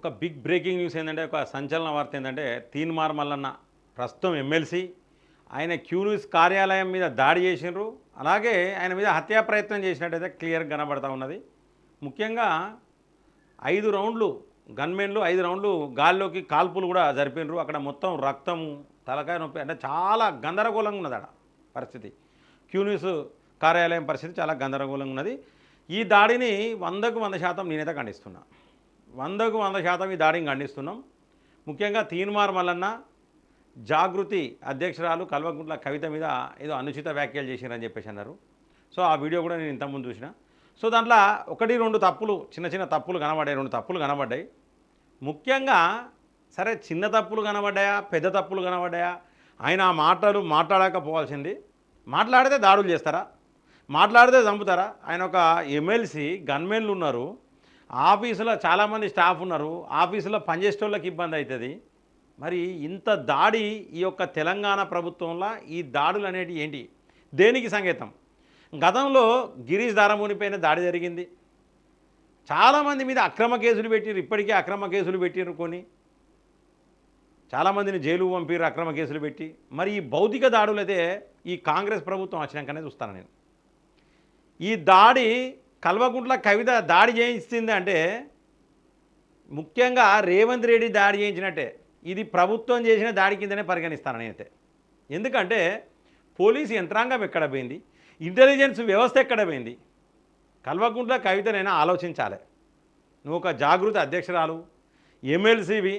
ఒక big breaking news ఏంటంటే ఒక సంచలన వార్త ఏంటంటే తీన్మార్ మల్లన్న ప్రస్తుతం ఎమ్మెల్సీ ఆయన క్యూ న్యూస్ కార్యాలయం మీద దాడి చేసినారు అలాగే ఆయన మీద హత్యా ప్రయత్నం చేసినట్టయితే క్లియర్గా కనబడతా ఉన్నది. ముఖ్యంగా ఐదు రౌండ్లు గన్మెన్లు ఐదు రౌండ్లు గాల్లోకి కాల్పులు కూడా జరిపినారు అక్కడ మొత్తం రక్తం తలకాయ నొప్పి అంటే చాలా గందరగోళంగా ఉన్నది అక్కడ పరిస్థితి. క్యూ న్యూస్ కార్యాలయం పరిస్థితి చాలా గందరగోళంగా ఉన్నది. ఈ దాడిని వందకు వంద శాతం నేనైతే ఖండిస్తున్నాను వందకు వంద శాతం ఈ దాడిని ఖండిస్తున్నాం. ముఖ్యంగా తీన్మార్ మల్లన్న జాగృతి అధ్యక్షురాలు కల్వకుంట్ల కవిత మీద ఏదో అనుచిత వ్యాఖ్యలు చేసిరని చెప్పేసి అన్నారు. సో ఆ వీడియో కూడా నేను ఇంతకుముందు చూసిన. సో దాంట్లో ఒకటి రెండు తప్పులు చిన్న చిన్న తప్పులు కనబడ్డాయి రెండు తప్పులు కనబడ్డాయి. ముఖ్యంగా సరే చిన్న తప్పులు కనబడ్డాయా పెద్ద తప్పులు కనబడ్డాయా? ఆయన ఆ మాటలు మాట్లాడకపోవాల్సింది. మాట్లాడితే దాడులు చేస్తారా? మాట్లాడితే చంపుతారా? ఆయన ఒక ఎమ్మెల్సీ గన్మెన్లు ఉన్నారు. ఆఫీసులో చాలామంది స్టాఫ్ ఉన్నారు. ఆఫీసులో పనిచేసే వాళ్ళకి ఇబ్బంది అవుతుంది. మరి ఇంత దాడి ఈ యొక్క తెలంగాణ ప్రభుత్వంలో ఈ దాడులు అనేటి ఏంటి? దేనికి సంకేతం? గతంలో గిరీష్ దారమునిపైన దాడి జరిగింది. చాలామంది మీద అక్రమ కేసులు పెట్టిరు ఇప్పటికే అక్రమ కేసులు పెట్టిరు కొన్ని చాలామందిని జైలు పంపిరు అక్రమ కేసులు పెట్టి. మరి ఈ భౌతిక దాడులు అయితే ఈ కాంగ్రెస్ ప్రభుత్వం వచ్చినాకనే చూస్తాను నేను. ఈ దాడి కల్వకుంట్ల కవిత దాడి చేయించింది అంటే ముఖ్యంగా రేవంత్ రెడ్డి దాడి చేయించినట్టే. ఇది ప్రభుత్వం చేసిన దాడి కిందనే పరిగణిస్తాను నేనైతే. ఎందుకంటే పోలీసు యంత్రాంగం ఎక్కడ పోయింది? ఇంటెలిజెన్స్ వ్యవస్థ ఎక్కడ పోయింది? కల్వకుంట్ల కవితనైనా ఆలోచించాలి. నువ్వు ఒక జాగృత అధ్యక్షురాలు ఎమ్మెల్సీవి.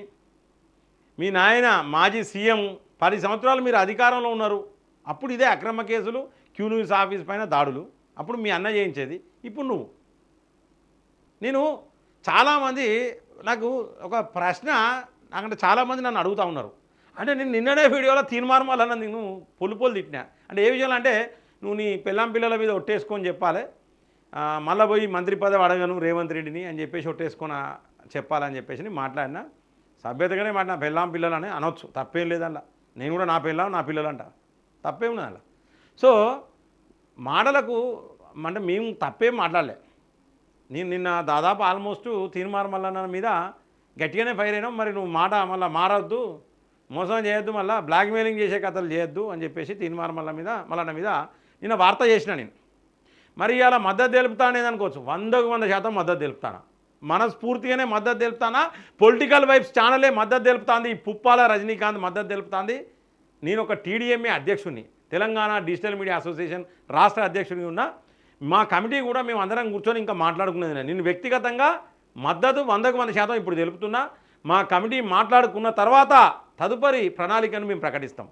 మీ నాయన మాజీ సీఎం పది సంవత్సరాలు మీరు అధికారంలో ఉన్నారు. అప్పుడు ఇదే అక్రమ కేసులు క్యూ న్యూస్ ఆఫీస్ పైన దాడులు. అప్పుడు మీ అన్న చేయించేది. ఇప్పుడు నువ్వు. నేను చాలామంది నాకు ఒక ప్రశ్న నాకంటే చాలామంది నన్ను అడుగుతూ ఉన్నారు. అంటే నేను నిన్ననే వీడియోలో తీర్మార్మాలన్న నేను పొలు పొలు తిట్టినా. అంటే ఏ విషయంలో అంటే నువ్వు నీ పిల్లం పిల్లల మీద ఒట్టేసుకొని చెప్పాలి. మళ్ళీ పోయి మంత్రి పదవి అడగను రేవంత్ రెడ్డిని అని చెప్పేసి ఒట్టేసుకొని చెప్పాలని చెప్పేసి నేను మాట్లాడినా. సభ్యతగానే మాట నా పెళ్ళాం పిల్లలని అనొచ్చు తప్పేం లేదల్లా నేను కూడా నా పెళ్ళాం నా పిల్లలంట. తప్పేం లేదు అలా సో మాటలకు అంటే మేము తప్పేం మాట్లాడలే. నేను నిన్న దాదాపు ఆల్మోస్ట్ తీర్మార్ మల్లన్న మీద గట్టిగానే ఫైర్ అయినాం. మరి నువ్వు మాట మళ్ళీ మారవద్దు మోసం చేయొద్దు మళ్ళీ బ్లాక్మెయిలింగ్ చేసే కథలు చేయొద్దు అని చెప్పేసి తీర్మార్ మల్ల మీద మల్లన్న మీద నిన్న వార్త చేసిన నేను. మరి ఇలా మద్దతు తెలుపుతానేది అనుకోవచ్చు. వందకు వంద శాతం మద్దతు తెలుపుతానా? మనస్ఫూర్తిగానే మద్దతు తెలుపుతానా? పొలిటికల్ వైబ్స్ ఛానలే మద్దతు తెలుపుతాంది? ఈ పుప్పాల రజనీకాంత్ మద్దతు తెలుపుతాంది? నేను ఒక టీడీఎంఏ అధ్యక్షుడిని తెలంగాణ డిజిటల్ మీడియా అసోసియేషన్ రాష్ట్ర అధ్యక్షుడిని ఉన్నా మా కమిటీ కూడా మేము అందరం కూర్చొని ఇంకా మాట్లాడుకునేది నేను. నేను వ్యక్తిగతంగా మద్దతు వందకు వంద శాతం ఇప్పుడు తెలుపుతున్నా మా కమిటీ మాట్లాడుకున్న తర్వాత తదుపరి ప్రణాళికను మేము ప్రకటిస్తాం.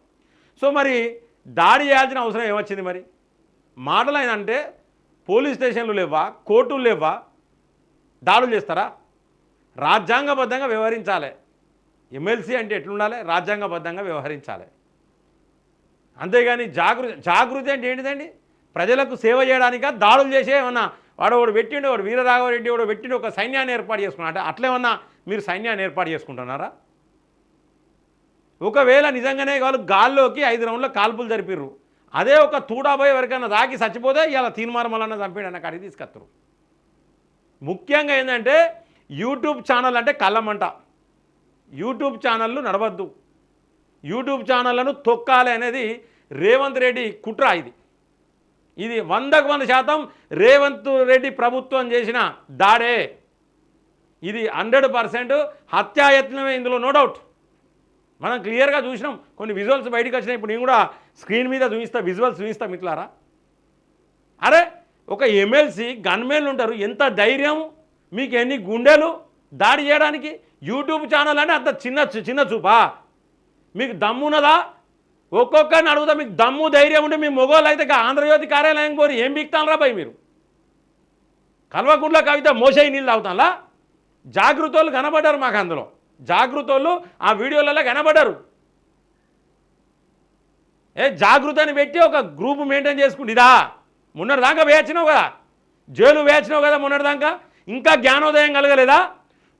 సో మరి దాడి చేయాల్సిన అవసరం ఏమొచ్చింది మరి? మాటలు ఆయన పోలీస్ స్టేషన్లు లేవా కోర్టులు లేవా దాడులు చేస్తారా? రాజ్యాంగబద్ధంగా వ్యవహరించాలి. ఎమ్మెల్సీ అంటే ఎట్లుండాలి? రాజ్యాంగబద్ధంగా వ్యవహరించాలి. అంతేగాని జాగృతి జాగృతి అంటే ఏంటిదండి? ప్రజలకు సేవ చేయడానిక? దాడులు చేసే ఏమన్నా? వాడు ఒకడు పెట్టిండు వాడు వీరరాఘవరెడ్డి వాడు పెట్టిండు ఒక సైన్యాన్ని ఏర్పాటు చేసుకున్నాడు. అంటే అట్లేమన్నా మీరు సైన్యాన్ని ఏర్పాటు చేసుకుంటున్నారా? ఒకవేళ నిజంగానే వాళ్ళు గాల్లోకి ఐదు రౌండ్ల కాల్పులు జరిపిర్రు. అదే ఒక తూడాబోయే ఎవరికైనా దాకి చచ్చిపోతే ఇలా తీన్మార్మలన్న చంపాడు అన్న కాడికి తీసుకొస్తారు ముఖ్యంగా ఏంటంటే యూట్యూబ్ ఛానల్ అంటే కళ్ళమంట. యూట్యూబ్ ఛానళ్ళు నడవద్దు. యూట్యూబ్ ఛానళ్ళను తొక్కాలి అనేది రేవంత్ రెడ్డి కుట్ర ఇది. ఇది వందకు వంద శాతం రేవంత్ రెడ్డి ప్రభుత్వం చేసిన దాడే. ఇది హండ్రెడ్ పర్సెంట్ హత్యాయత్నమే ఇందులో నో డౌట్. మనం క్లియర్గా చూసినాం. కొన్ని విజువల్స్ బయటకు వచ్చినాయి. ఇప్పుడు నేను కూడా స్క్రీన్ మీద చూపిస్తా విజువల్స్ చూపిస్తా మిట్లారా అరే ఒక ఎమ్మెల్సీ గన్మెన్లు ఉంటారు. ఎంత ధైర్యం మీకు ఎన్ని గుండెలు దాడి చేయడానికి యూట్యూబ్ ఛానల్ అంటే అంత చిన్న చిన్న చూపా. మీకు దమ్మున్నదా? ఒక్కొక్కరిని అడుగుతా మీకు దమ్ము ధైర్యం ఉంటే మీ మొగోళ్ళు అయితే ఆంధ్రజ్యోతి కార్యాలయం కోరి ఏం బిక్తాను రా భయ్ మీరు? కల్వకుండ్ల కవిత మోసై నీళ్ళు తాగుతాంలా జాగృతోళ్ళు కనబడ్డారు మాకు అందులో. జాగృతోళ్ళు ఆ వీడియోలలో కనబడ్డారు. ఏ జాగృతని పెట్టి ఒక గ్రూప్ మెయింటైన్ చేసుకుంటు ఇదా? మొన్నటి దాకా వేచినావు కదా? జైలు వేచినావు కదా మొన్నటి దాకా? ఇంకా జ్ఞానోదయం కలగలేదా?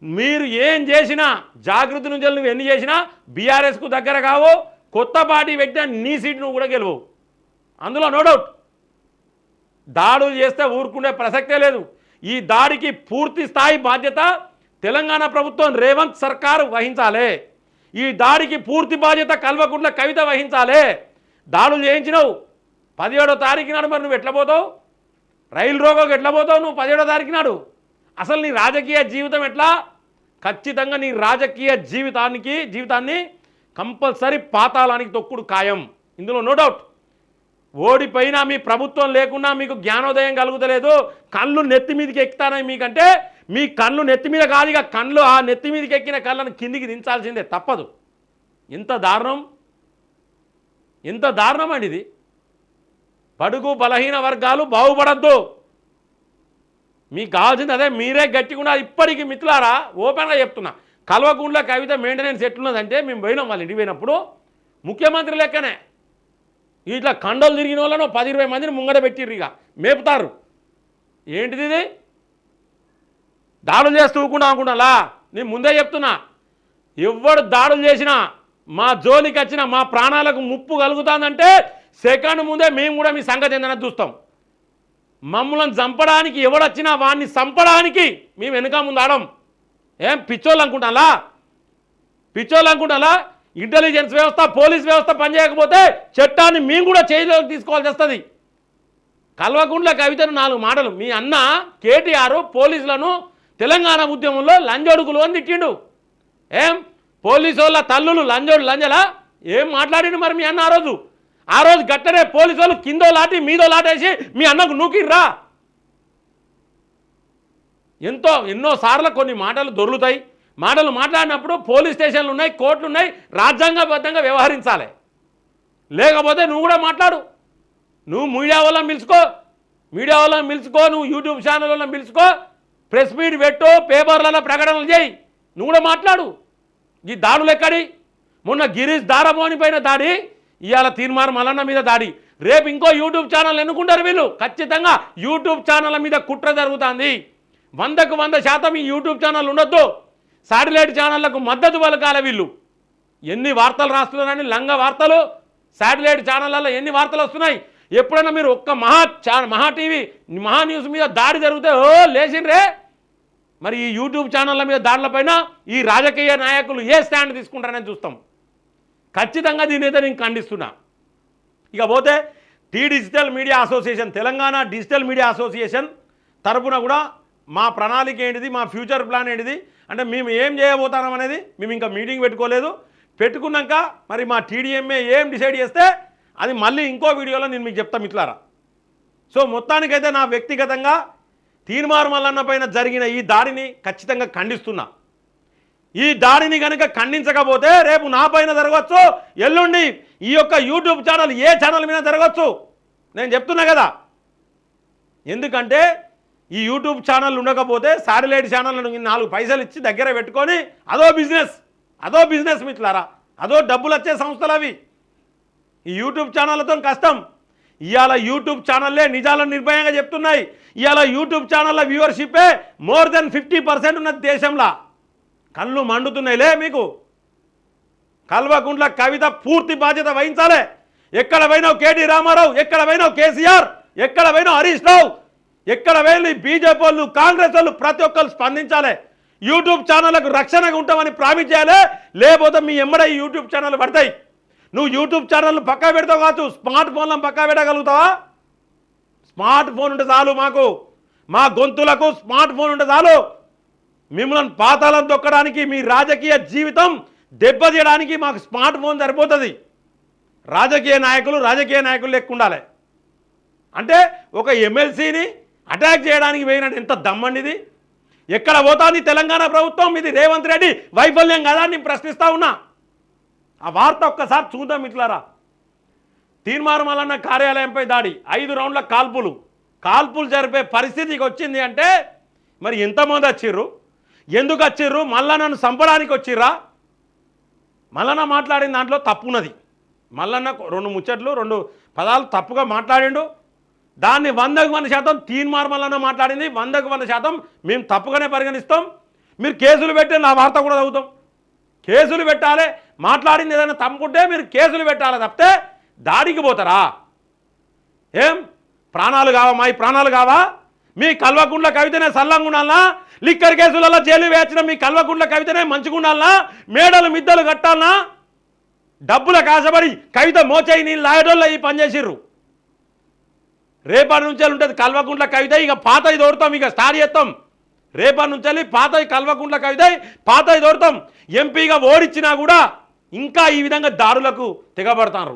మీరు ఏం చేసినా జాగృతి నుంచి నువ్వు ఎన్ని చేసినా బీఆర్ఎస్కు దగ్గర కావు కొత్త పార్టీ పెట్టినా నీ సీట్ నువ్వు కూడా గెలవవు అందులో నో డౌట్ దాడులు చేస్తే ఊరుకునే ప్రసక్తే లేదు. ఈ దాడికి పూర్తి స్థాయి బాధ్యత తెలంగాణ ప్రభుత్వం రేవంత్ సర్కారు వహించాలి. ఈ దాడికి పూర్తి బాధ్యత కల్వకుండా కవిత వహించాలి. దాడులు చేయించినావు. పదిహేడో తారీఖు నాడు మరి నువ్వు ఎట్లా పోతావు? రైలు రోగోకి ఎట్లా పోతావు నువ్వు పదిహేడో తారీఖు నాడు? అసలు నీ రాజకీయ జీవితం ఎట్లా? ఖచ్చితంగా నీ రాజకీయ జీవితానికి జీవితాన్ని కంపల్సరీ పాతాళానికి తొక్కుడు ఖాయం. ఇందులో నో డౌట్ ఓడిపోయినా మీ ప్రభుత్వం లేకున్నా మీకు జ్ఞానోదయం కలుగుతలేదు. కళ్ళు నెత్తి మీదకి ఎక్కుతానని మీకంటే మీ కళ్ళు నెత్తి మీద కాదు ఇక కళ్ళు ఆ నెత్తి మీదకి ఎక్కిన కళ్ళను కిందికి దించాల్సిందే తప్పదు. ఎంత దారుణం? ఎంత దారుణం అండి ఇది? బడుగు బలహీన వర్గాలు బాగుపడద్దు. మీకు కావాల్సింది అదే మీరే గట్టిగా ఇప్పటికీ మిత్రులారా ఓపెన్గా చెప్తున్నా. కల్వకుంట్ల కవిత మెయింటెనెన్స్ ఎట్లున్నదంటే మేము పోయినాం వాళ్ళు ఇంటికి పోయినప్పుడు ముఖ్యమంత్రి లెక్కనే. ఇట్లా కండలు తిరిగిన వాళ్ళను పది ఇరవై మందిని ముంగడ పెట్టిర్రు ఇక. మేపుతారు. ఏంటిది ఇది? దాడులు చేస్తూ ఊకుండా అనుకుంటాలా నేను ముందే చెప్తున్నా. ఎవడు దాడులు చేసినా మా జోలికి వచ్చిన మా ప్రాణాలకు ముప్పు కలుగుతుందంటే సెకండ్ ముందే మేము కూడా మీ సంగతి ఏందని చూస్తాం. మమ్మల్ని చంపడానికి ఎవడొచ్చినా వాడిని చంపడానికి మేము వెనుక ముందు ఆడం. ఏం పిచ్చోళ్ళు అనుకుంటాలా పిచ్చోళ్ళు అనుకుంటాలా ఇంటెలిజెన్స్ వ్యవస్థ పోలీస్ వ్యవస్థ పనిచేయకపోతే చట్టాన్ని మేము కూడా చేతిలోకి తీసుకోవాల్సి వస్తుంది. కల్వకుండ్ల కవితను నాలుగు మాటలు. మీ అన్న కేటీఆర్ పోలీసులను తెలంగాణ ఉద్యమంలో లంజోడుకులు అని తిట్టిండు. ఏం? పోలీసు వాళ్ళ తల్లులు లంజోడు లంజలా? ఏం మాట్లాడిండు మరి మీ అన్న ఆ రోజు? ఆ రోజు గట్టనే పోలీసు వాళ్ళు కిందో లాటి మీదో లాటేసి మీ అన్నకు నూకిర్రా? ఎంతో ఎన్నో సార్లు కొన్ని మాటలు దొరుకుతాయి మాటలు మాట్లాడినప్పుడు పోలీస్ స్టేషన్లు ఉన్నాయి కోర్టులు ఉన్నాయి రాజ్యాంగబద్ధంగా వ్యవహరించాలి. లేకపోతే నువ్వు కూడా మాట్లాడు. నువ్వు మీడియా వాళ్ళని పిలుచుకో మీడియా వాళ్ళని పిలుచుకో నువ్వు యూట్యూబ్ ఛానల్ వాళ్ళని పిలుచుకో ప్రెస్ మీట్ పెట్టు పేపర్లలో ప్రకటనలు చేయి. నువ్వు కూడా మాట్లాడు. ఈ దాడులు ఎక్కడి? మొన్న గిరీష్ దారమోని పైన దాడి ఇవాళ తీర్మానం మలన్న మీద దాడి. రేపు ఇంకో యూట్యూబ్ ఛానల్ ఎన్నుకుంటారు వీళ్ళు? ఖచ్చితంగా యూట్యూబ్ ఛానల్ మీద కుట్ర జరుగుతుంది. వందకు వంద శాతం ఈ యూట్యూబ్ ఛానల్ ఉండొద్దు. శాటిలైట్ ఛానళ్ళకు మద్దతు పలకాల వీళ్ళు. ఎన్ని వార్తలు రాస్తున్నారని లంగ వార్తలు శాటిలైట్ ఛానళ్ళల్లో ఎన్ని వార్తలు వస్తున్నాయి? ఎప్పుడైనా మీరు ఒక్క మహా చా మహా టీవీ మహా న్యూస్ మీద దాడి జరిగితే ఓ లేచిండ్రే. మరి ఈ యూట్యూబ్ ఛానళ్ళ మీద దాడులపైన ఈ రాజకీయ నాయకులు ఏ స్టాండ్ తీసుకుంటారని చూస్తాం. ఖచ్చితంగా దీని అయితే నేను ఖండిస్తున్నా. ఇక పోతే T digital media association Telangana digital media association తరపున కూడా మా ప్రణాళిక ఏంటిది? మా ఫ్యూచర్ ప్లాన్ ఏంటిది? అంటే మేము ఏం చేయబోతున్నాం అనేది మేము ఇంకా మీటింగ్ పెట్టుకోలేదు. పెట్టుకున్నాక మరి మా టీడీఎంఏ ఏం డిసైడ్ చేస్తే అది మళ్ళీ ఇంకో వీడియోలో నేను మీకు చెప్తాం ఇట్లారా సో మొత్తానికైతే నా వ్యక్తిగతంగా తీర్మారు మల్లన్న పైన జరిగిన ఈ దాడిని ఖచ్చితంగా ఖండిస్తున్నా. ఈ దాడిని కనుక ఖండించకపోతే రేపు నా పైన జరగవచ్చు ఎల్లుండి ఈ యొక్క యూట్యూబ్ ఛానల్ ఏ ఛానల్ మీద జరగవచ్చు. నేను చెప్తున్నా కదా. ఎందుకంటే ఈ యూట్యూబ్ ఛానల్ ఉండకపోతే శాటిలైట్ ఛానల్ నాలుగు పైసలు ఇచ్చి దగ్గర పెట్టుకొని అదో బిజినెస్ అదో బిజినెస్ మిట్లారా అదో డబ్బులు వచ్చే సంస్థలు అవి. ఈ యూట్యూబ్ ఛానళ్ళతో కష్టం. ఇవాళ యూట్యూబ్ ఛానల్లే నిజాలను నిర్భయంగా చెప్తున్నాయి. ఇవాళ యూట్యూబ్ ఛానళ్ళ వ్యూవర్షిప్పే మోర్ దెన్ ఫిఫ్టీ పర్సెంట్ ఉన్నది దేశంలో. కళ్ళు మండుతున్నాయిలే మీకు. కల్వకుంట్ల కవిత పూర్తి బాధ్యత వహించాలే. ఎక్కడ పోయినావు కేటీ రామారావు? ఎక్కడ పోయినావు కేసీఆర్ ఎక్కడ పోయినావు హరీష్ రావు? ఎక్కడ వెళ్ళి బీజేపీ వాళ్ళు కాంగ్రెస్ వాళ్ళు ప్రతి ఒక్కరు స్పందించాలి. యూట్యూబ్ ఛానళ్ళకు రక్షణగా ఉంటామని ప్రామిస్ చేయాలి లేకపోతే మీ ఎమ్మడ యూట్యూబ్ ఛానల్ పడతాయి. నువ్వు యూట్యూబ్ ఛానల్ పక్కా పెడతావు కావచ్చు. స్మార్ట్ ఫోన్లను పక్కా పెట్టగలుగుతావా? స్మార్ట్ ఫోన్ ఉంటే చాలు మాకు. మా గొంతులకు స్మార్ట్ ఫోన్ ఉంటే చాలు. మిమ్మల్ని పాతాలను తొక్కడానికి మీ రాజకీయ జీవితం దెబ్బతీయడానికి మాకు స్మార్ట్ ఫోన్ సరిపోతుంది. రాజకీయ నాయకులు రాజకీయ నాయకులు లెక్క ఉండాలి అంటే ఒక ఎమ్మెల్సీని అటాక్ చేయడానికి పోయినట్టు ఎంత దమ్మండిది ఎక్కడ పోతాంది తెలంగాణ ప్రభుత్వం? ఇది రేవంత్ రెడ్డి వైఫల్యం కదా అని నేను ప్రశ్నిస్తా ఉన్నా. ఆ వార్త ఒక్కసారి చూద్దాం ఇట్లారా తీర్మానమలన్న కార్యాలయంపై దాడి ఐదు రౌండ్ల కాల్పులు. కాల్పులు జరిపే పరిస్థితికి వచ్చింది అంటే మరి ఎంతమంది వచ్చిర్రు? ఎందుకు వచ్చిర్రు? మళ్ళా నన్ను చంపడానికి వచ్చిర్రా? మల్లన్న మాట్లాడిన దాంట్లో తప్పున్నది. మల్లన్న రెండు ముచ్చట్లు రెండు పదాలు తప్పుగా మాట్లాడిండు. దాన్ని వందకు వంద శాతం తీన్మార్ మల్లన్న మాట్లాడింది వందకు వంద శాతం మేము తప్పుగానే పరిగణిస్తాం. మీరు కేసులు పెట్టి నా వార్త కూడా చదువుతాం. కేసులు పెట్టాలి మాట్లాడింది ఏదైనా తమ్ముకుంటే మీరు కేసులు పెట్టాలి తప్పితే దాడికి పోతారా? ఏం? ప్రాణాలు కావా మా ఈ ప్రాణాలు కావా? మీ కల్వకుంట్ల కవితనే సల్లంగుండాలనా లిక్కర్ కేసులలో జైలు వేచిన మీ కల్వకుంట్ల కవితనే మంచిగా మేడలు మిద్దలు కట్టాలనా? డబ్బుల కాసబడి కవిత మోచేయి నీళ్ళు లాయడోళ్ళ ఈ పనిచేసిర్రు రేపటి నుంచి ఉంటుంది కల్వకుంట్ల కవిత ఇక పాతవి దోరుతాం ఇక స్టార్ట్ చేస్తాం. రేపటి నుంచి పాతవి కల్వకుంట్ల కవిత పాతవి దోరుతాం ఎంపీగా ఓడిచ్చినా కూడా ఇంకా ఈ విధంగా దారులకు తెగబడతారు.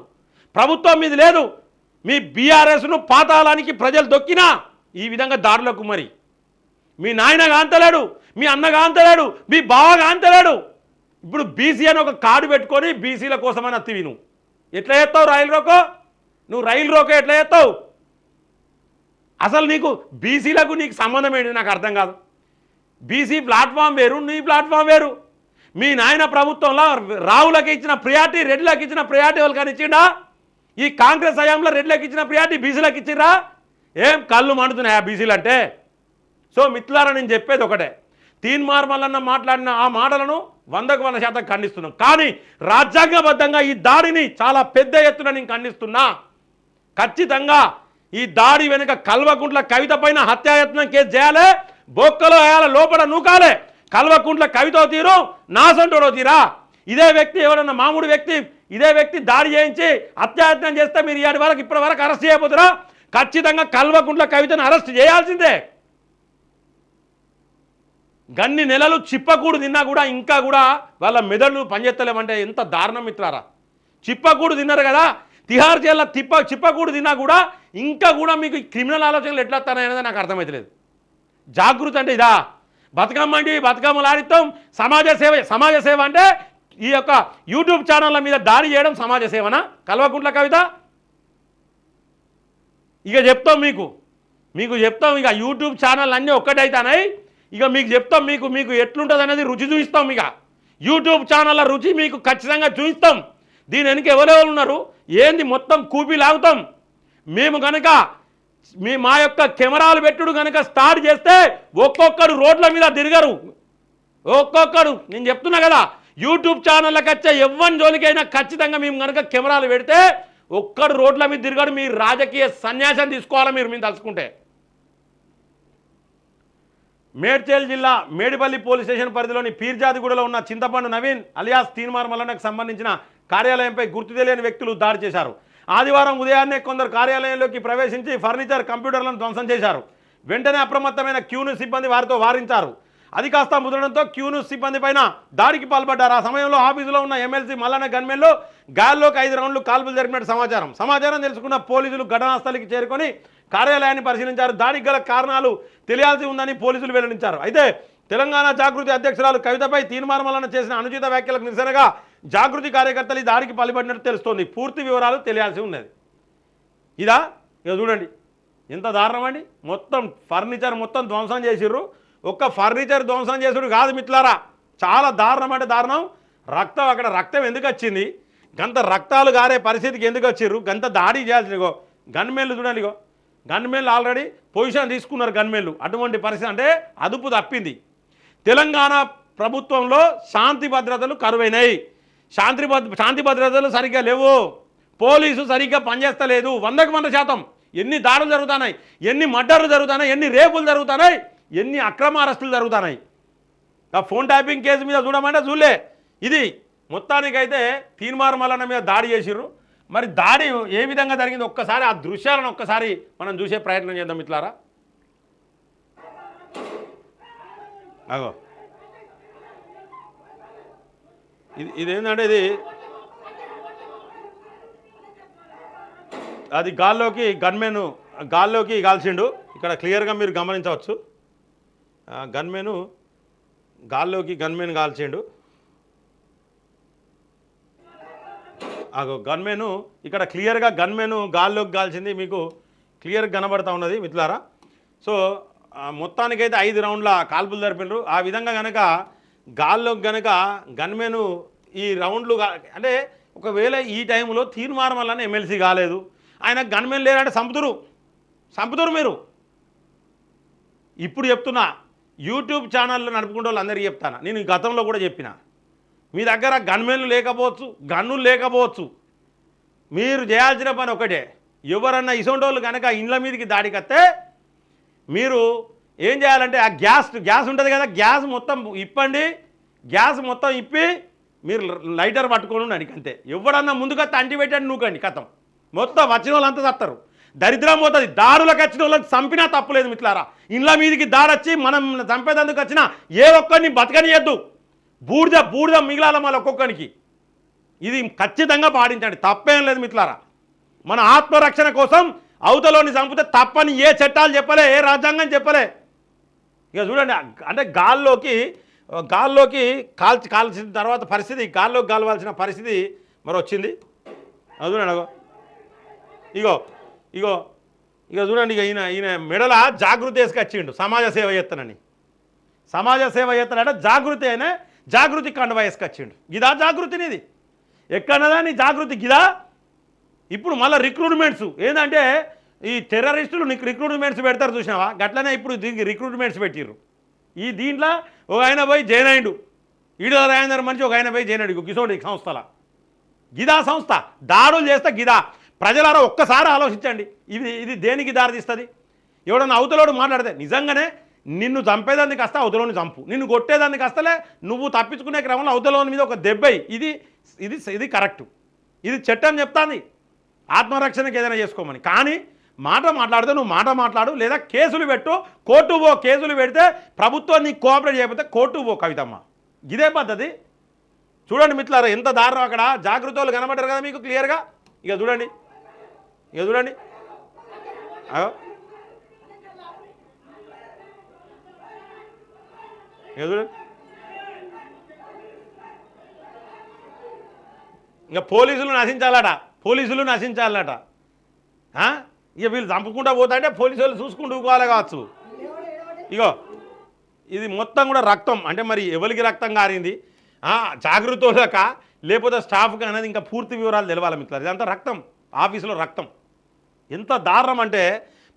ప్రభుత్వం మీద లేదు. మీ బీఆర్ఎస్ను పాతాళానికి ప్రజలు దొక్కినా ఈ విధంగా దారులకు మరి. మీ నాయన కాంతలేడు మీ అన్న కాంతలేడు మీ బావ కాంతలేడు. ఇప్పుడు బీసీ అని ఒక కార్డు పెట్టుకొని బీసీల కోసమని అత్తివి నువ్వు ఎట్లా చేస్తావు రైలు రోకో? నువ్వు రైలు రోకో ఎట్లా చేస్తావు? అసలు నీకు బీసీలకు నీకు సంబంధం ఏంటి? నాకు అర్థం కాదు. బీసీ ప్లాట్ఫామ్ వేరు నీ ప్లాట్ఫామ్ వేరు. మీ నాయన ప్రభుత్వంలో రావులకు ఇచ్చిన ప్రియారిటీ రెడ్లకు ఇచ్చిన ప్రియారిటీ వాళ్ళకని ఇచ్చిండా? ఈ కాంగ్రెస్ హయాంలో రెడ్లకు ఇచ్చిన ప్రియారిటీ బీసీలకు ఇచ్చిర్రా ఏం కళ్ళు మండుతున్నాయి ఆ బీసీలు అంటే సో మిత్రులారా నేను చెప్పేది ఒకటే. తీన్ మార్మల్లన్న మాట్లాడిన ఆ మాటలను వందకు వంద శాతం ఖండిస్తున్నాం. కానీ రాజ్యాంగబద్ధంగా ఈ దాడిని చాలా పెద్ద ఎత్తున నేను ఖండిస్తున్నా. ఖచ్చితంగా ఈ దాడి వెనుక కల్వకుంట్ల కవిత పైన హత్యాయత్నం కేసు చేయాలి? బొక్కలో వేయాలి? లోపల నూకాలే? కల్వకుంట్ల కవిత తీరు నాసంటోడో తీరా? ఇదే వ్యక్తి ఎవరన్నా మామూలు వ్యక్తి? ఇదే వ్యక్తి దాడి చేయించి హత్యాయత్నం చేస్తే మీరు ఇవాటి వరకు ఇప్పటి వరకు అరెస్ట్ చేయబోతురా? ఖచ్చితంగా కల్వకుంట్ల కవితను అరెస్ట్ చేయాల్సిందే. గన్ని నెలలు చిప్పకూడు తిన్నా కూడా ఇంకా కూడా వాళ్ళ మెదళ్ళు పనిచేస్తలేమంటే ఎంత దారుణం మిత్రారా? చిప్పకూడు తిన్నారు కదా తిహార్ జైల్లో తిప్ప చిప్పకూడు తిన్నా కూడా ఇంకా కూడా మీకు క్రిమినల్ ఆలోచనలు ఎట్లా వస్తారనేది నాకు అర్థమవుతలేదు జాగృతి అంటే ఇదా? బతుకమ్మ అంటే బతుకమ్మ ఆడిస్తాం సమాజ సేవ సమాజ సేవ అంటే ఈ యొక్క యూట్యూబ్ ఛానళ్ళ మీద దాడి చేయడం సమాజ సేవనా? కల్వకుంట్ల కవిత? ఇక చెప్తాం మీకు. మీకు చెప్తాం ఇక యూట్యూబ్ ఛానల్ అన్నీ ఒక్కటైతానాయి ఇక మీకు చెప్తాం మీకు మీకు ఎట్లుంటుంది అనేది రుచి చూపిస్తాం ఇక. యూట్యూబ్ ఛానళ్ళ రుచి మీకు ఖచ్చితంగా చూపిస్తాం. దీని వెనుక ఎవరెవరు ఉన్నారు? ఏంది మొత్తం కూపి లాగుతాం? మేము కనుక మీ మా యొక్క కెమెరాలు పెట్టుడు కనుక స్టార్ట్ చేస్తే ఒక్కొక్కరు రోడ్ల మీద తిరగరు. ఒక్కొక్కరు నేను చెప్తున్నా కదా యూట్యూబ్ ఛానళ్ళకి వచ్చే ఎవ్వని జోలికైనా ఖచ్చితంగా మేము కనుక కెమెరాలు పెడితే ఒక్కడు రోడ్ల మీద తిరగడు మీ రాజకీయ సన్యాసం తీసుకోవాలా మీరు మేము తలుచుకుంటే. మేడ్చేల్ జిల్లా మేడిపల్లి పోలీస్ స్టేషన్ పరిధిలోని పీర్జాదిగూడలో ఉన్న చింతపండు నవీన్ అలియాస్ తీన్మార్ మల్లన్నకు సంబంధించిన కార్యాలయంపై గుర్తు తెలియని వ్యక్తులు దాడి చేశారు. ఆదివారం ఉదయాన్నే కొందరు కార్యాలయంలోకి ప్రవేశించి ఫర్నిచర్ కంప్యూటర్లను ధ్వంసం చేశారు. వెంటనే అప్రమత్తమైన క్యూను సిబ్బంది వారితో వారించారు. అది కాస్త ముదడంతో క్యూను సిబ్బంది పైన దాడికి పాల్పడ్డారు. ఆ సమయంలో ఆఫీసులో ఉన్న ఎమ్మెల్సీ మల్లన్న గన్మెన్లో గాల్లోకి ఐదు రౌండ్లు కాల్పులు జరిపినట్టు సమాచారం. సమాచారం తెలుసుకున్న పోలీసులు ఘటనాస్థలికి చేరుకొని కార్యాలయాన్ని పరిశీలించారు. దాడికి గల కారణాలు తెలియాల్సి ఉందని పోలీసులు వెల్లడించారు. అయితే తెలంగాణ జాగృతి అధ్యక్షురాలు కవితపై తీర్మానమలన చేసిన అనుచిత వ్యాఖ్యలకు నిరసనగా జాగృతి కార్యకర్తలు ఈ దాడికి పాల్పడినట్టు తెలుస్తోంది. పూర్తి వివరాలు తెలియాల్సి ఉన్నది. ఇదా? ఇక చూడండి. ఎంత దారుణం అండి. మొత్తం ఫర్నిచర్ మొత్తం ధ్వంసం చేసిర్రు. ఒక్క ఫర్నిచర్ ధ్వంసం చేసుడు కాదు మిట్లారా చాలా దారుణం అంటే దారుణం. రక్తం అక్కడ రక్తం ఎందుకు వచ్చింది? గంత రక్తాలు గారే పరిస్థితికి ఎందుకు వచ్చిర్రు? గంత దాడి చేయాల్సినగో గన్మెన్లు చూడండి ఇగో. గన్మెన్లు ఆల్రెడీ పొజిషన్ తీసుకున్నారు గన్మెన్లు. అటువంటి పరిస్థితి అంటే అదుపు తప్పింది. తెలంగాణ ప్రభుత్వంలో శాంతి భద్రతలు కరువైనాయి. శాంతి శాంతి భద్రతలు సరిగ్గా లేవు. పోలీసు సరిగ్గా పనిచేస్తలేదు. వందకు వంద శాతం. ఎన్ని దాడులు జరుగుతున్నాయి? ఎన్ని మర్డర్లు జరుగుతున్నాయి? ఎన్ని రేపులు జరుగుతున్నాయి? ఎన్ని అక్రమ అరెస్టులు జరుగుతున్నాయి? ఆ ఫోన్ ట్యాపింగ్ కేసు మీద చూడమంటే చూడలే. ఇది మొత్తానికైతే తీన్మార్ మల్లన్న మీద దాడి చేసిర్రు. మరి దాడి ఏ విధంగా జరిగింది? ఒక్కసారి ఆ దృశ్యాలను ఒక్కసారి మనం చూసే ప్రయత్నం చేద్దాం ఇట్లారా అగో. ఇది ఇదేంటంటే ఇది అది గాల్లోకి గన్మెన్ గాల్లోకి కాల్చిండు ఇక్కడ క్లియర్గా మీరు గమనించవచ్చు. ఆ గన్మెను గాల్లోకి గన్మెన్ కాల్చిండు అగో గన్మెను ఇక్కడ క్లియర్గా గన్మెను గాల్లోకి కాల్చింది మీకు క్లియర్ కనబడతా ఉన్నది మిత్రులారా. సో మొత్తానికైతే ఐదు రౌండ్ల కాల్పులు జరిపినారు. ఆ విధంగా కనుక గాల్లోకి గనక గన్మెను ఈ రౌండ్లు అంటే ఒకవేళ ఈ టైంలో తీర్మానం వల్ల ఎమ్మెల్సీ కాలేదు. ఆయన గన్మెన్ లేరంటే సంపుతురు సంపుతురు మీరు. ఇప్పుడు చెప్తున్నా యూట్యూబ్ ఛానల్లో నడుపుకుంటే వాళ్ళందరికీ చెప్తాను? నేను గతంలో కూడా చెప్పిన. మీ దగ్గర గన్మెన్లు లేకపోవచ్చు గన్నులు లేకపోవచ్చు. మీరు చేయాల్సిన పని ఒకటే. ఎవరన్నా ఇసొంటోళ్ళు కనుక ఇండ్ల మీదకి దాడికత్తే మీరు ఏం చేయాలంటే ఆ గ్యాస్ గ్యాస్ ఉంటుంది కదా గ్యాస్ మొత్తం ఇప్పండి గ్యాస్ మొత్తం ఇప్పి మీరు లైటర్ పట్టుకొని ఉండండి అంతే. ఎవడన్నా ముందుగా తంటి పెట్టండి నూకండి కథం. మొత్తం వచ్చిన వాళ్ళంతా చస్తారు దరిద్రం పోతుంది. దారులకు వచ్చిన వాళ్ళకి చంపినా తప్పులేదు మిట్లారా ఇండ్ల మీదికి దాడొచ్చి మనం చంపేదందుకు వచ్చినా ఏ ఒక్కరిని బతకనియద్దు. బూడిద బూడిద మిగిలాల మళ్ళీ ఒక్కొక్కరికి ఇది ఖచ్చితంగా పాటించండి. తప్పేం లేదు మిట్లారా మన ఆత్మరక్షణ కోసం అవతలోని చంపితే తప్పని ఏ చట్టాలు చెప్పలే ఏ రాజ్యాంగం చెప్పలే. ఇక చూడండి అంటే గాల్లోకి గాల్లోకి కాల్చి కాల్చిన తర్వాత పరిస్థితి గాల్లోకి గాలవాల్సిన పరిస్థితి మరి వచ్చింది అది చూడండి అగో. ఇగో ఇగో ఇక చూడండి ఇక ఈయన ఈయన మెడల జాగృతి వేసుకొచ్చిండు సమాజ సేవ చేస్తానని సమాజ సేవ చేస్తానంటే జాగృతి అయినా జాగృతి కండ వేసుకొచ్చిండు గిదా జాగృతినిది ఎక్కడదా నీ జాగృతి గిదా? ఇప్పుడు మళ్ళీ రిక్రూట్మెంట్స్ ఏంటంటే ఈ టెర్రరిస్టులు నీకు రిక్రూట్మెంట్స్ పెడతారు చూసినావా? గట్లనే ఇప్పుడు దీనికి రిక్రూట్మెంట్స్ పెట్టిర్రు. ఈ దీంట్లో ఒక ఆయన పోయి జైన్ అయిండు. ఈడో రాయందర్ మనిషి ఒక ఆయన పోయి జైన్ అయ్యిండు. కిషోడి సంస్థల. గిదా సంస్థ. దాడులు చేస్తే గిదా. ప్రజలారా ఒక్కసారి ఆలోచించండి. ఇది ఇది దేనికి దారితీస్తుంది? ఎవడన్నా అవతలోడు మాట్లాడితే నిజంగానే నిన్ను చంపేదానికి వస్తే అవతలోని చంపు. నిన్ను కొట్టేదానికి వస్తలే నువ్వు తప్పించుకునే క్రమంలో అవతలోని మీద ఒక దెబ్బయి ఇది ఇది ఇది కరెక్ట్ ఇది చట్టం చెప్తాంది. ఆత్మరక్షణకి ఏదైనా చేసుకోమని. కానీ మాట మాట్లాడితే నువ్వు మాట మాట్లాడు లేదా కేసులు పెట్టు కోర్టు పో కేసులు పెడితే ప్రభుత్వం నీకు కోఆపరేట్ చేయకపోతే కోర్టు పో కవితమ్మ. ఇదే పద్ధతి. చూడండి మిత్రులారా ఎంత దారుణం అక్కడ. జాగ్రత్తలు కనబడ్డారు కదా మీకు క్లియర్గా ఇక చూడండి. ఇక చూడండి. ఇక చూడండి ఇంకా పోలీసులు నశించాలట. పోలీసులు నశించాలట. ఇక వీళ్ళు చంపకుండా పోతుంటే పోలీసు వాళ్ళు చూసుకుంటూ పోవాలి కావచ్చు. ఇగో ఇది మొత్తం కూడా రక్తం. అంటే మరి ఎవరికి రక్తం కారింది? జాగ్రత్తలక లేకపోతే స్టాఫ్కి అనేది ఇంకా పూర్తి వివరాలు తెలవాలి మిత్రులు ఇదంతా రక్తం. ఆఫీసులో రక్తం. ఎంత దారుణం అంటే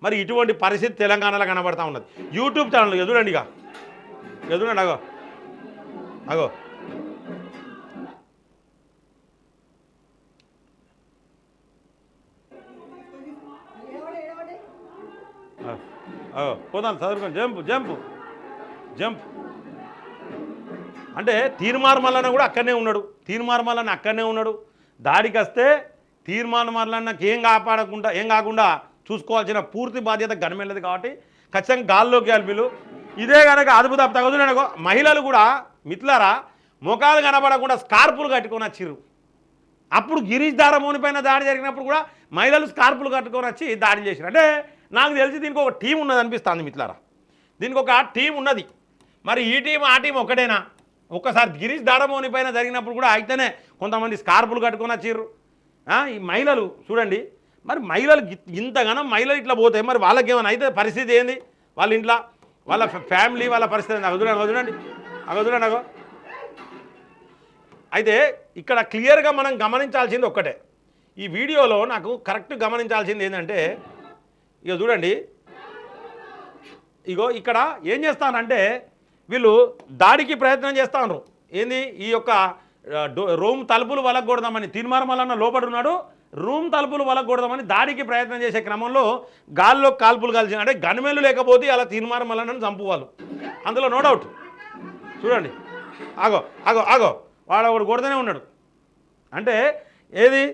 మరి ఇటువంటి పరిస్థితి తెలంగాణలో కనబడతా ఉన్నది. యూట్యూబ్ ఛానల్ ఎదురండి ఇక. ఎదురండి అగో. అగో, పోదాను పోదాం చదువుకోండి. Jump jump. జంప్. అంటే తీర్మార్ మల్లన్న కూడా అక్కడనే ఉన్నాడు. తీర్మార్ మల్లన్న అక్కడనే ఉన్నాడు. దాడికి వస్తే తీర్మార్ మల్లన్నకి ఏం కాపాడకుండా ఏం కాకుండా చూసుకోవాల్సిన పూర్తి బాధ్యత గణమెళ్ళది కాబట్టి ఖచ్చితంగా గాల్లోకి అల్పిలు ఇదే కనుక అదుపు తప్ప మహిళలు కూడా మిత్లారా ముఖాలు కనబడకుండా స్కార్పులు కట్టుకొని వచ్చిర్రు. అప్పుడు గిరీష్ దారమోని పైన దాడి జరిగినప్పుడు కూడా మహిళలు స్కార్పులు కట్టుకొని వచ్చి దాడి చేసిరు అంటే నాకు తెలిసి దీనికి ఒక టీం ఉన్నది అనిపిస్తుంది మిత్రులారా. దీనికి ఒక టీం ఉన్నది. మరి ఈ టీం ఆ టీం ఒకటేనా? ఒక్కసారి గిరీష్ దాడమోని పైన జరిగినప్పుడు కూడా అయితేనే కొంతమంది స్కార్పులు కట్టుకొని వచ్చిర్రు. ఈ మహిళలు చూడండి. మరి మహిళలు ఇంతగానో మహిళలు ఇట్లా పోతాయి మరి వాళ్ళకి ఏమైనా అయితే పరిస్థితి ఏంది? వాళ్ళ ఇంట్లో వాళ్ళ ఫ్యా- ఫ్యామిలీ వాళ్ళ పరిస్థితి ఏంది? చూడండి అగో చూడండి. అగో చూడండి అగో. అయితే ఇక్కడ క్లియర్గా మనం గమనించాల్సింది ఒక్కటే. ఈ వీడియోలో నాకు కరెక్ట్ గమనించాల్సింది ఏంటంటే ఇక చూడండి. ఇగో ఇక్కడ ఏం చేస్తానంటే వీళ్ళు దాడికి ప్రయత్నం చేస్తాను ఉన్నారు ఏంది? ఈ యొక్క డో- రూమ్ తలుపులు వలగొడదామని తీర్మారమలన్న లోపల ఉన్నాడు రూమ్ తలుపులు వలగొడదామని దాడికి ప్రయత్నం చేసే క్రమంలో గాల్లో కాల్పులు కలిసి అంటే గనుమెల్లు లేకపోతే అలా తీర్మారమలన్న చంపువాళ్ళు. అందులో నో డౌట్. చూడండి. ఆగో ఆగో ఆగో. వాడు ఒకడు కొడుతూనే ఉన్నాడు. అంటే ఏది?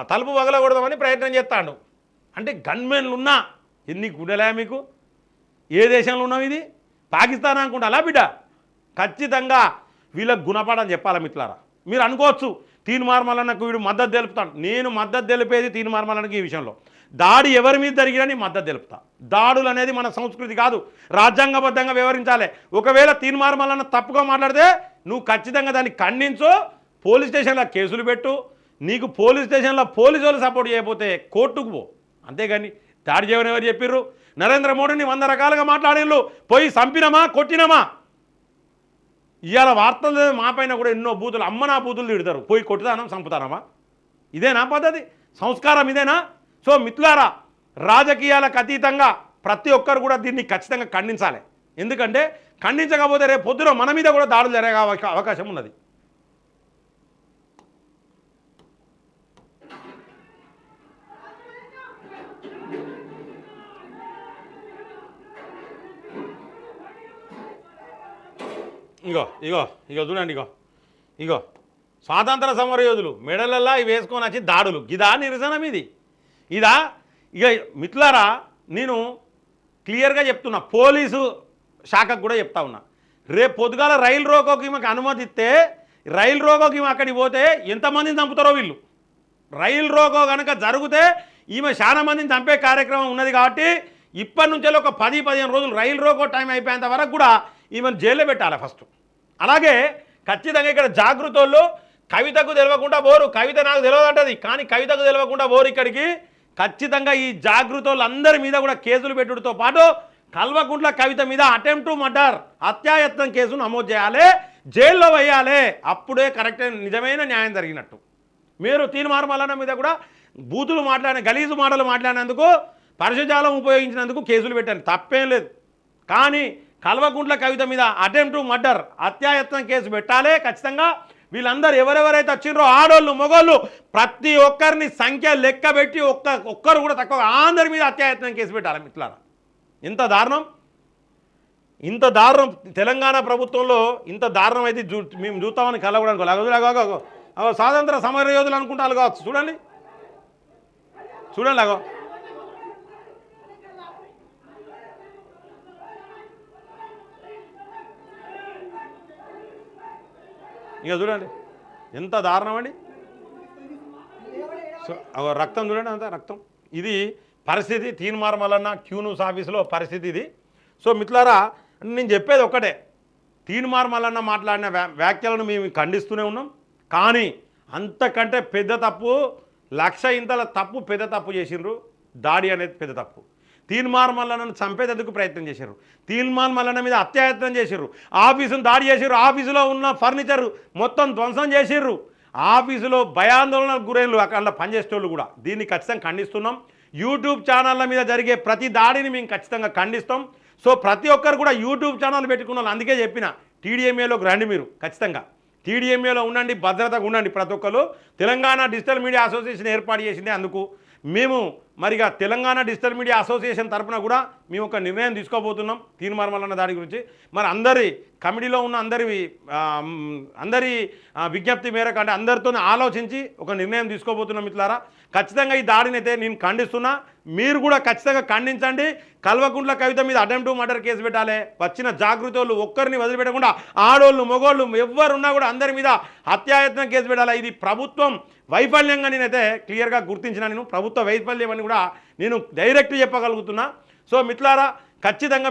తలుపు వగలకూడదామని ప్రయత్నం చేస్తాడు. అంటే గన్మెన్లు ఉన్నా ఎన్ని గుడలే మీకు? ఏ దేశంలో ఉన్నాం ఇది? పాకిస్తాన్ అనుకుంటే అలా బిడ్డ? ఖచ్చితంగా వీళ్ళకు గుణపాఠం చెప్పాలి మిత్రులారా? మీరు అనుకోవచ్చు తీన్ మార్మలన్నకు వీడు మద్దతు తెలుపుతాను నేను మద్దతు తెలిపేది తీన్ మార్మలన్నకి ఈ విషయంలో. దాడి ఎవరి మీద జరిగినా మద్దతు తెలుపుతా. దాడులు అనేది మన సంస్కృతి కాదు. రాజ్యాంగబద్ధంగా వ్యవహరించాలి. ఒకవేళ తీన్ మార్మలన్న తప్పుగా మాట్లాడితే నువ్వు ఖచ్చితంగా దాన్ని ఖండించు పోలీస్ స్టేషన్లో కేసులు పెట్టు. నీకు పోలీస్ స్టేషన్లో పోలీసు వాళ్ళు సపోర్ట్ చేయకపోతే కోర్టుకు పో. అంతేగాని దాడి చేయమని ఎవరు చెప్పిర్రు? నరేంద్ర మోడీని వంద రకాలుగా మాట్లాడిళ్ళు పోయి చంపినమా? కొట్టినమా? ఇవాళ వార్తలు మా పైన కూడా ఎన్నో బూతులు అమ్మ నా బూతులు తిడతారు. పోయి కొట్టుదానం చంపుతానమా? ఇదేనా పద్ధతి? సంస్కారం ఇదేనా? సో మిత్రులారా రాజకీయాలకు అతీతంగా ప్రతి ఒక్కరు కూడా దీన్ని ఖచ్చితంగా ఖండించాలి. ఎందుకంటే ఖండించకపోతే రేపు పొద్దున మన మీద కూడా దాడులు జరగే అవకాశం ఉన్నది. ఇగో ఇగో ఇగో చూడండి ఇగో. ఇగో. స్వాతంత్ర సమర యోధులు మెడలల్లా ఇవి వేసుకొని వచ్చి దాడులు. ఇదా నిరసనం ఇది. ఇదా ఇక మిత్రులారా నేను క్లియర్గా చెప్తున్నా. పోలీసు శాఖకు కూడా చెప్తా ఉన్నా. రేపు పొద్దుగాల రైలు రోకోకి మాకు అనుమతిస్తే రైలు రోకోకి ఈమె అక్కడికి పోతే ఎంతమందిని చంపుతారో వీళ్ళు? రైలు రోకో కనుక జరిగితే ఈమె చాలా మందిని చంపే కార్యక్రమం ఉన్నది కాబట్టి ఇప్పటి నుంచే ఒక పది పదిహేను రోజులు రైలు రోకో టైం అయిపోయేంత వరకు కూడా ఈమెను జైల్లో పెట్టాలి ఫస్ట్. అలాగే ఖచ్చితంగా ఇక్కడ జాగృతోళ్ళు కవితకు తెలియకుండా పోరు. కవిత నాకు తెలియదంటది కానీ కవితకు తెలియకుండా పోరు ఇక్కడికి. ఖచ్చితంగా ఈ జాగృతోళ్ళు అందరి మీద కూడా కేసులు పెట్టుడితో పాటు కల్వకుంట్ల కవిత మీద అటెంప్ట్ మర్డర్ హత్యాయత్నం కేసు నమోదు చేయాలి. జైల్లో వేయాలి. అప్పుడే కరెక్ట్ నిజమైన న్యాయం జరిగినట్టు. మీరు తీర్మార్మలన మీద కూడా బూతులు మాట్లాడిన గలీజు మాటలు మాట్లాడినందుకు పరిశుజాలం ఉపయోగించినందుకు కేసులు పెట్టాను తప్పేం లేదు. కానీ కల్వకుంట్ల కవిత మీద అటెంప్ట్ టు మర్డర్ హత్యాయత్నం కేసు పెట్టాలి ఖచ్చితంగా. వీళ్ళందరూ ఎవరెవరైతే వచ్చిండ్రో ఆడోళ్ళు మొగోళ్ళు ప్రతి ఒక్కరిని సంఖ్య లెక్క పెట్టి ఒక్క ఒక్కరు కూడా తక్కువ అందరి మీద అత్యాయత్నం కేసు పెట్టాలి మిట్లారా ఇంత దారుణం? ఇంత దారుణం? తెలంగాణ ప్రభుత్వంలో ఇంత దారుణం అయితే చూ మేము చూస్తామని కలవడానికి స్వాతంత్ర సమర యోధులు అనుకుంటారు కావచ్చు. చూడండి. చూడండి అగో. ఇక చూడండి. ఎంత దారుణం అండి. సో రక్తం చూడండి అంత రక్తం. ఇది పరిస్థితి తీన్మార్మలన్న క్యూనూస్ ఆఫీసులో పరిస్థితి ఇది. సో మిత్రులారా నేను చెప్పేది ఒక్కటే. తీన్మార్మలన్న మాట్లాడిన వ్యా- వ్యాఖ్యలను మేము ఖండిస్తూనే ఉన్నాం. కానీ అంతకంటే పెద్ద తప్పు లక్ష ఇంతల తప్పు పెద్ద తప్పు చేసిండ్రు. దాడి అనేది పెద్ద తప్పు. తీన్మార్ మల్లన్నను చంపేటందుకు ప్రయత్నం చేశారు. తీన్మార్ మల్లన్న మీద అత్యాయత్నం చేశారు. ఆఫీసును దాడి చేశారు. ఆఫీసులో ఉన్న ఫర్నిచర్ మొత్తం ధ్వంసం చేసిర్రు ఆఫీసులో భయాందోళనకు గురైనలు అక్కడ పనిచేసేటోళ్ళు కూడా. దీన్ని ఖచ్చితంగా ఖండిస్తున్నాం. యూట్యూబ్ ఛానళ్ళ మీద జరిగే ప్రతి దాడిని మేము ఖచ్చితంగా ఖండిస్తాం. సో ప్రతి ఒక్కరు కూడా యూట్యూబ్ ఛానల్ పెట్టుకున్న వాళ్ళు అందుకే చెప్పిన టీడీఎంఏలోకి రండి మీరు ఖచ్చితంగా. టీడీఎంఏలో ఉండండి భద్రతగా ఉండండి ప్రతి ఒక్కరు. తెలంగాణ డిజిటల్ మీడియా అసోసియేషన్ ఏర్పాటు చేసింది అందుకు. మేము మరిగా తెలంగాణ డిజిటల్ మీడియా అసోసియేషన్ తరపున కూడా మేము ఒక నిర్ణయం తీసుకోబోతున్నాం. తీర్మార్మలన్న దాడి గురించి. మరి అందరి కమిటీలో ఉన్న అందరి అందరి విజ్ఞప్తి మేరకు అంటే అందరితో ఆలోచించి ఒక నిర్ణయం తీసుకోబోతున్నాం మిత్రులారా. ఖచ్చితంగా ఈ దాడిని అయితే నేను ఖండిస్తున్నా. మీరు కూడా ఖచ్చితంగా ఖండించండి. కల్వకుంట్ల కవిత మీద అటెంప్ట్ మర్డర్ కేసు పెట్టాలి. వచ్చిన జాగృతలు ఒక్కరిని వదిలిపెట్టకుండా ఆడోళ్ళు మొగోళ్ళు ఎవరున్నా కూడా అందరి మీద హత్యాయత్నం కేసు పెట్టాలి? ఇది ప్రభుత్వం వైఫల్యంగా నేనైతే క్లియర్గా గుర్తించిన నేను. ప్రభుత్వ వైఫల్యం అని కూడా నేను డైరెక్ట్ చెప్పగలుగుతున్నా. సో మిత్రులారా ఖచ్చితంగా